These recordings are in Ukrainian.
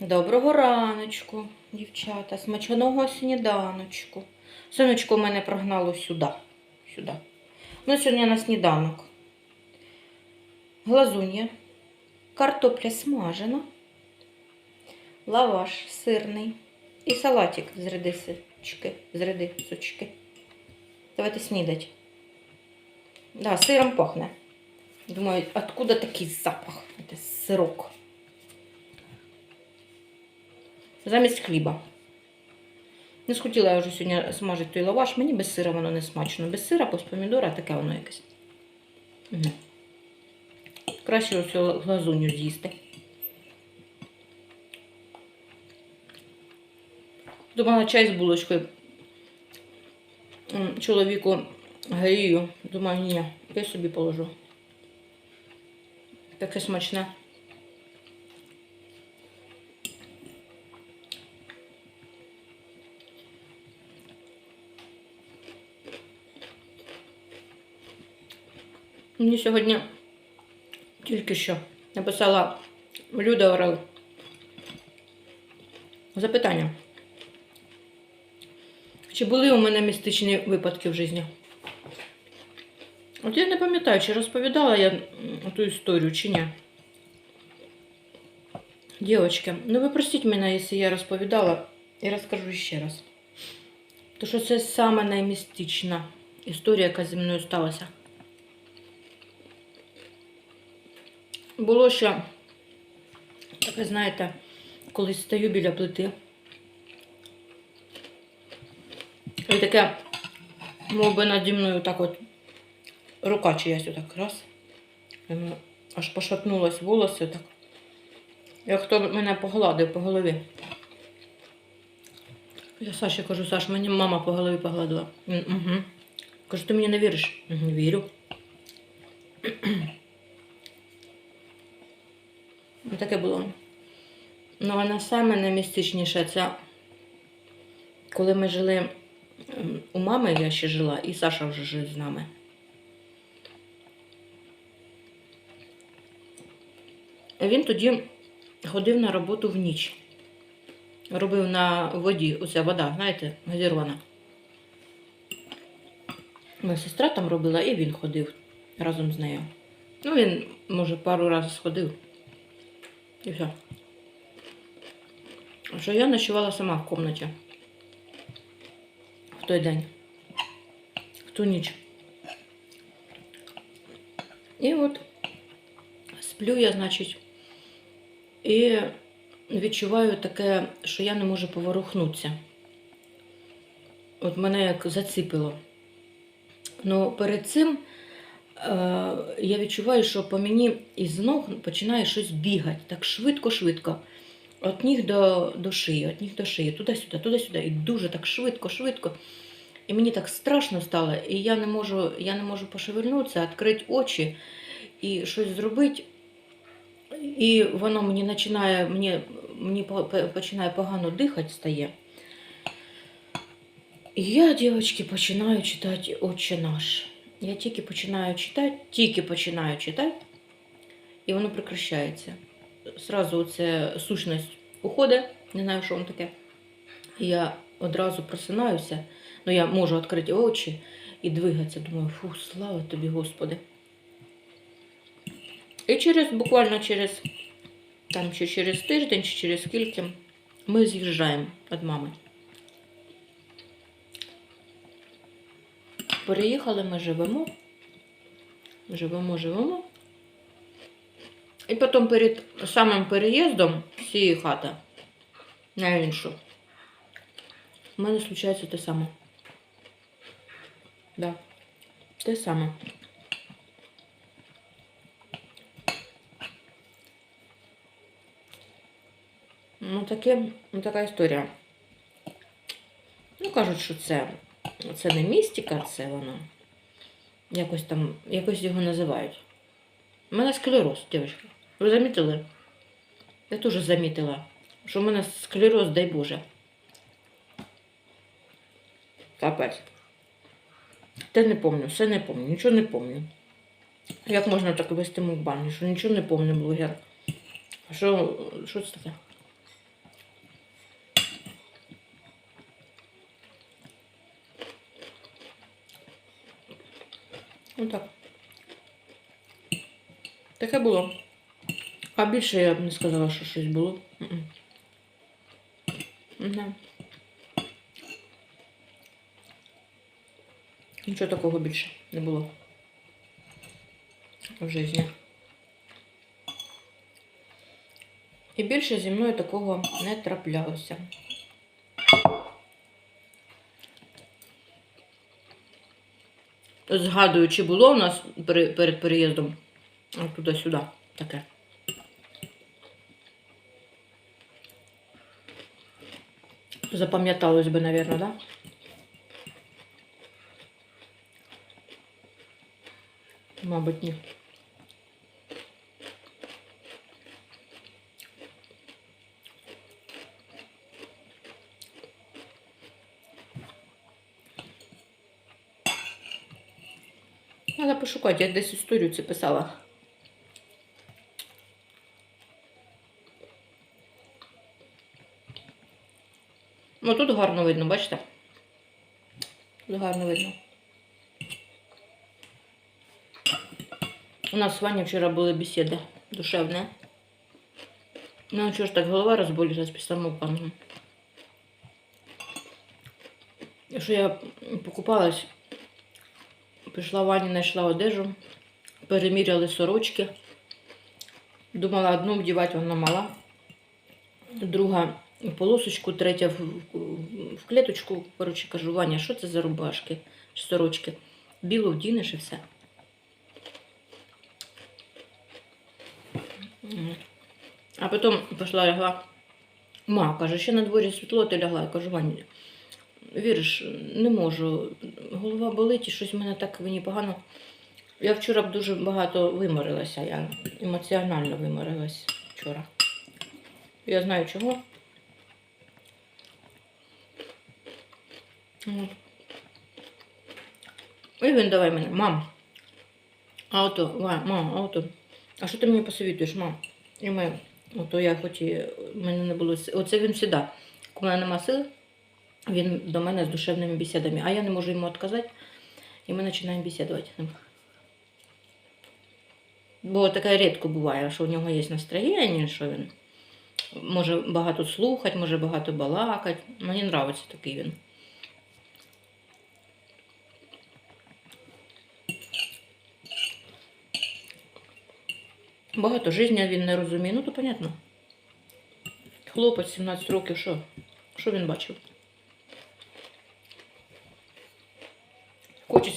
Доброго раночку, дівчата, смачаного сніданочку. Синочко мене прогнало сюди. сюди. Ну, сьогодні на сніданок. Глазунья, картопля смажена, лаваш сирний і салатик з редисочки, з редисочки. Давайте снідать. Да, сиром пахне. Думаю, откуда такий запах? Це сирок. Замість хліба. Не схотіла я вже сьогодні смажити той лаваш. Мені без сира воно не смачно. Без сира, без помідора, таке воно якесь. Угу. Краще ось глазуню з'їсти. Думала чай з булочкою. Чоловіку грію. Думаю, ні, я собі положу. Таке смачне. Мені сьогодні тільки що написала Люда Орел. Запитання. Чи були у мене містичні випадки в житті? От я не пам'ятаю, чи розповідала я ту історію, чи ні. Дівчатки, ну ви простіть мене, якщо я розповідала, і розкажу ще раз. То що це саме наймістична історія, яка зі мною сталася. Було ще, ви знаєте, коли стою біля плити. І таке, мов би наді мною так от рука чиясь отак раз. Аж пошатнулось волосся так. Як хто мене погладив по голові. Я Саші кажу, Саш, мені мама по голові погладила. Угу. Кажу, ти мені не віриш? Угу, вірю. Ну, Таке було. Ну, а саме наймістичніше це коли ми жили у мами, я ще жила, і Саша вже жив з нами. Він тоді ходив на роботу в ніч. Робив на воді, оця вода, знаєте, газірована. Моя сестра там робила, і він ходив разом з нею. Ну, він, може, пару разів сходив. І все. Що я ночувала сама в кімнаті. В той день. В ту ніч. І от сплю я, значить, і відчуваю таке, що я не можу поворухнутися. От мене як заціпило. Ну, перед цим я відчуваю, що по мені із ног починає щось бігати так швидко-швидко. От ніг до, до шиї, от ніг до шиї, туди-сюди, туди-сюди. І дуже так швидко-швидко. І мені так страшно стало, і я не можу, я не можу пошевельнутися, відкрити очі і щось зробити. І воно мені починає, мені, мені по- по- починає погано дихати стає. І я, дівчатки, починаю читати Отче наш. Я тільки починаю читати, тільки починаю читати, і воно прекращається. Сразу ця сущність уходить, не знаю, що воно таке. Я одразу просинаюся, ну я можу відкрити очі і двигатися. Думаю, фу, слава тобі, Господи. І через буквально через там чи через тиждень, чи через скільки ми з'їжджаємо від мами. Переїхали, ми живемо. Живемо, живемо. І потім перед самим переїздом з цієї хати на іншу. У мене случається те саме. Да. Те саме. Ну, таке, ну, така історія. Ну, кажуть, що це, це не містика, це воно. Якось там, якось його називають. У мене склероз, дівчатка. Ви замітили? Я теж замітила, що в мене склероз, дай Боже. Капець. Те не помню, все не помню, нічого не помню. Як можна так вести мукбан, що нічого не помню, блогер. Що, що це таке? Ну так. Таке було. А більше я б не сказала, що щось було. Мгм. Нічого такого більше не було в житті. І більше зі мною такого не траплялося. Згадую, чи було у нас пере- перед переїздом туди-сюди таке. Запам'яталось би, мабуть, да? Мабуть, ні. Треба я десь історію це писала. Ну тут гарно видно, бачите? Тут гарно видно. У нас з Ваней вчора були бесіди душевні. Ну, чого ж так голова розболілась після мовпану. Що я покупалась, пішла в Вані, знайшла одежу, переміряли сорочки. Думала одну вдівати, вона мала. Друга в полосочку, третя в, клеточку. Коротше, кажу, Ваня, що це за рубашки, чи сорочки? Білу вдінеш і все. А потім пішла лягла. Ма, каже, ще на дворі світло, ти лягла. Я кажу, Ваня, віриш, не можу. Голова болить і щось в мене так мені погано. Я вчора б дуже багато виморилася. Я емоціонально виморилась вчора. Я знаю чого. І він давай мене, мам. А ото, ва, мам, а. А що ти мені посовітуєш, мам? І ми, ото я хоч і мене не було. Оце він завжди. Коли нема сил, він до мене з душевними бесідами. А я не можу йому відказати. І ми починаємо бесідувати з ним. Бо таке рідко буває, що у нього є настроєння, що він може багато слухати, може багато балакати. Мені подобається такий він. Багато життя він не розуміє, ну то понятно. Хлопець 17 років, що? Що він бачив?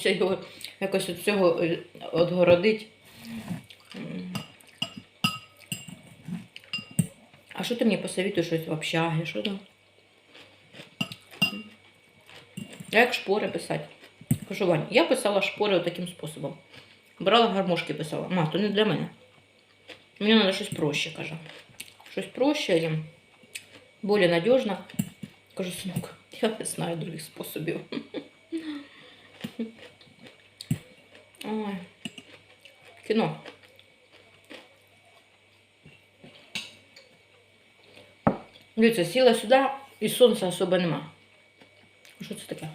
Хочеться його якось від цього е, А що ти мені посоветуєш щось в общагі? Що там? А Як шпори писати? Кажу, Вань, я писала шпори таким способом. Брала гармошки, писала. Ма, то не для мене. Мені треба щось проще, каже. Щось проще, їм більш надіжно. Кажу, синок, я не знаю других способів. Ой. Кіно. Дивіться, сіла сюди і сонця особо нема. Що це таке?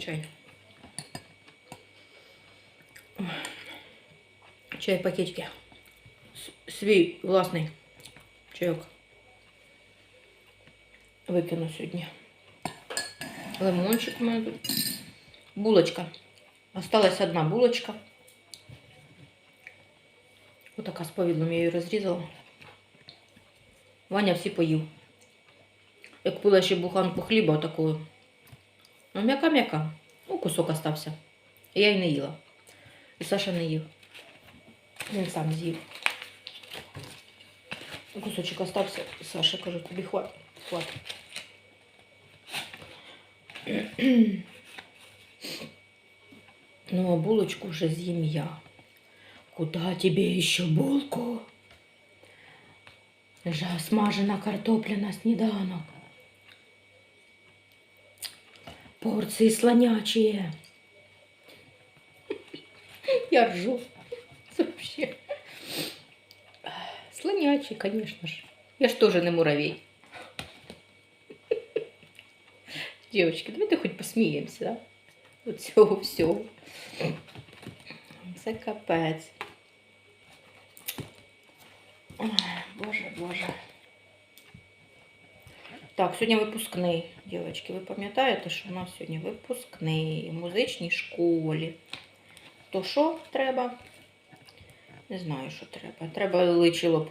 Чай. Чай в пакетике. Свій власний чайок. Викину сьогодні. Лимончик у мене тут. Булочка. Осталась одна булочка. Отака з повідлом я її розрізала. Ваня всі поїв. Я купила ще буханку хліба такого. Ну, м'яка-м'яка. Ну, кусок остався. Я й не їла. І Саша не їв. Він сам з'їв. Кусочок остався. Саша каже, тобі хватить. Хватить. Ну, а булочку вже з'їм я. Куда тебе ще булку? Жа смажена картопля на сніданок. Порции слонячие. Я ржу. Вообще. Слонячий, конечно же. Я ж тоже не муравей. Девочки, давайте хоть посмеемся, да? Оцього всього. Це капець. Ой, Боже, Боже. Так, сьогодні випускний, дівчатки. Ви пам'ятаєте, що у нас сьогодні випускний в музичній школі. То що треба? Не знаю, що треба. Треба личило б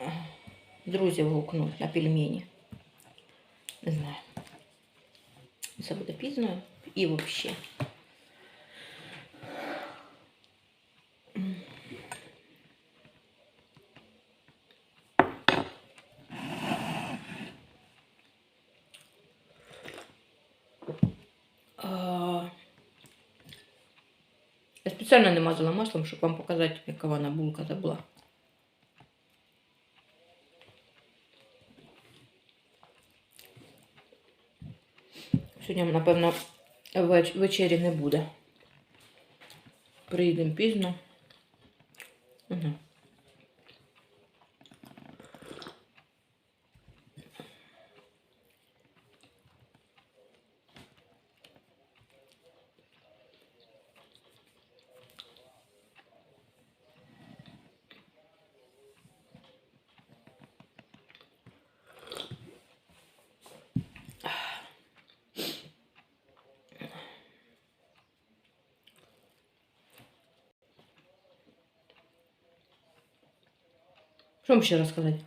е, друзів гукнути на пельмені. Не знаю. Це буде пізно і взагалі. Я спеціально не мазала маслом, щоб вам показати, яка вона булка та була. Сьогодні, напевно, веч- вечері не буде. Приїдемо пізно. Що вам ще розказати?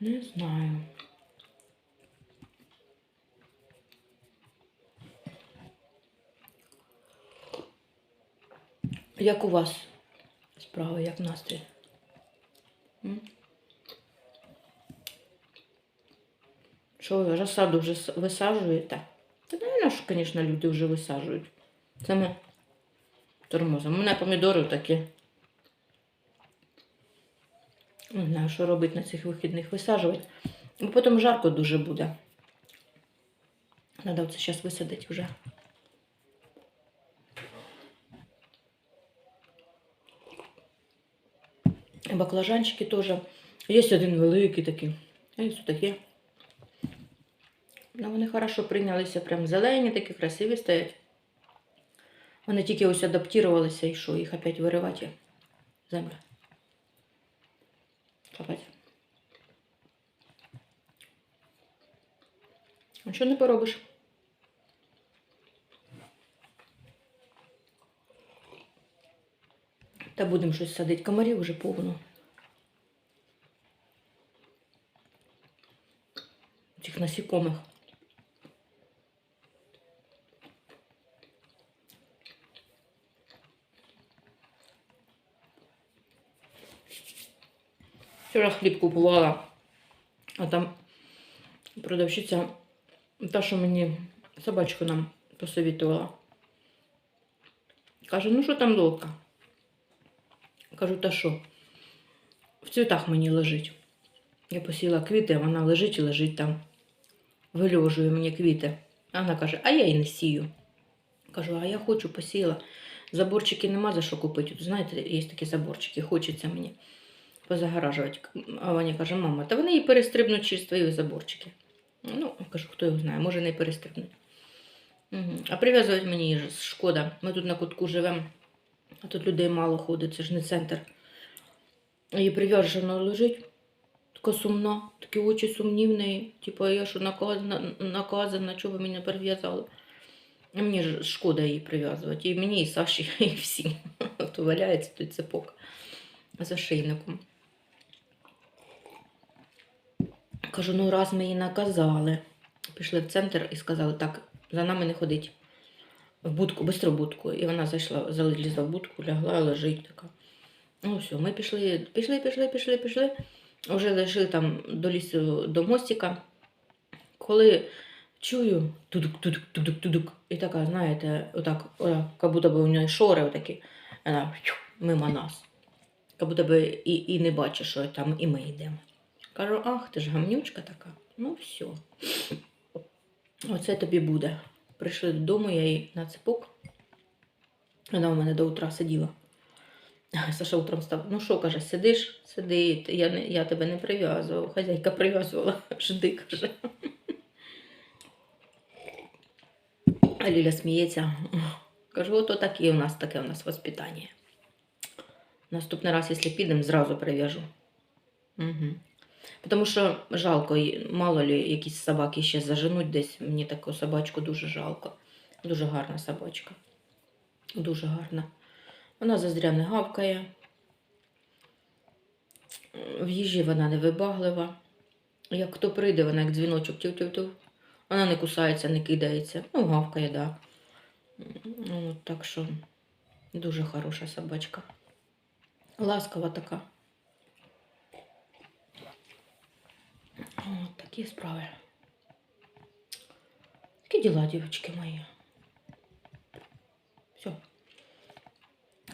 Не знаю. Як у вас справи, як настрій? Що ви розсаду вже висаджуєте? Та, наверное, що, звісно, люди вже висаджують. Це ми тормозом. У мене помідори такі. Не знаю, що робити на цих вихідних висаджувати. Бо потім жарко дуже буде. Треба це зараз висадити вже. Баклажанчики теж. Є один великий такий. А ось такі. Ну, вони хорошо прийнялися, прям зелені, такі красиві стоять. Вони тільки ось адаптувалися і що, їх опять виривати землю. Копати. А не поробиш? Та будемо щось садити. Комарів вже повно. Цих насікомих. Вчора хліб купувала, а там продавщиця, та, що мені собачку нам посовітувала. Каже, ну що там ловка? Кажу, та що? В цвітах мені лежить. Я посіла квіти, а вона лежить і лежить там. Вильожує мені квіти. А вона каже, а я і не сію. Кажу, а я хочу посіяла. Заборчики нема за що купити. Знаєте, є такі заборчики, хочеться мені позагоражувати. А Ваня каже, мама, та вони і перестрибнуть через твої заборчики. Ну, кажу, хто його знає, може не перестрибнуть. Угу. А прив'язувати мені її шкода. Ми тут на кутку живемо, а тут людей мало ходить, це ж не центр. Її прив'яжеш, вона лежить. Така сумна, такі очі сумні. Типу, я що наказана, наказана, чого ви мене прив'язали. Мені ж шкода її прив'язувати. І мені, і Саші, і всім. То валяється той цепок за шийником. Кажу, ну раз ми її наказали. Пішли в центр і сказали, так, за нами не ходить. В будку, бистро в будку. І вона зайшла, залізла в будку, лягла, лежить така. Ну все, ми пішли, пішли, пішли, пішли, пішли. Вже лишили там до лісу до мостика. Коли чую тудук, тудук, тудук, тудук. І така, знаєте, отак, отак, як будто б у неї шори отакі. Вона мимо нас. Як будто би і, і не бачиш, що там і ми йдемо. Кажу, ах, ти ж гамнючка така. Ну, все. Оце тобі буде. Прийшли додому, я їй на цепок. Вона у мене до утра сиділа. Саша утром став. Ну що, каже, сидиш? Сиди, я, не, я тебе не прив'язував. Хазяйка прив'язувала. Жди, каже. А Ліля сміється. Кажу, ото таке у нас таке у нас воспитання. Наступний раз, якщо підемо, зразу прив'яжу. Угу. Тому що жалко, мало лі якісь собаки ще заженуть десь. Мені таку собачку дуже жалко. Дуже гарна собачка. Дуже гарна. Вона заздря не гавкає. В їжі вона не вибаглива. Як хто прийде, вона як дзвіночок тю-тю-тю. Вона не кусається, не кидається. Ну, гавкає. Да. Ну, так що дуже хороша собачка. Ласкава така. От такі справи. Такі діла, дівчатки мої. Все.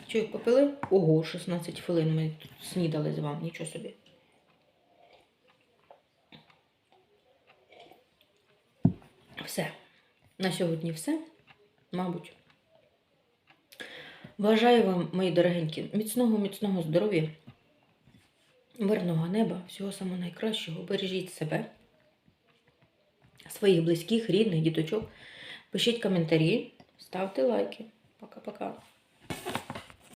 Чайок попили? Ого, 16 хвилин ми тут снідали з вами, нічого собі. Все. На сьогодні все, мабуть. Бажаю вам, мої дорогенькі, міцного, міцного здоров'я, мирного неба, всього самого найкращого. Бережіть себе, своїх близьких, рідних, діточок. Пишіть коментарі, ставте лайки. Пока-пока.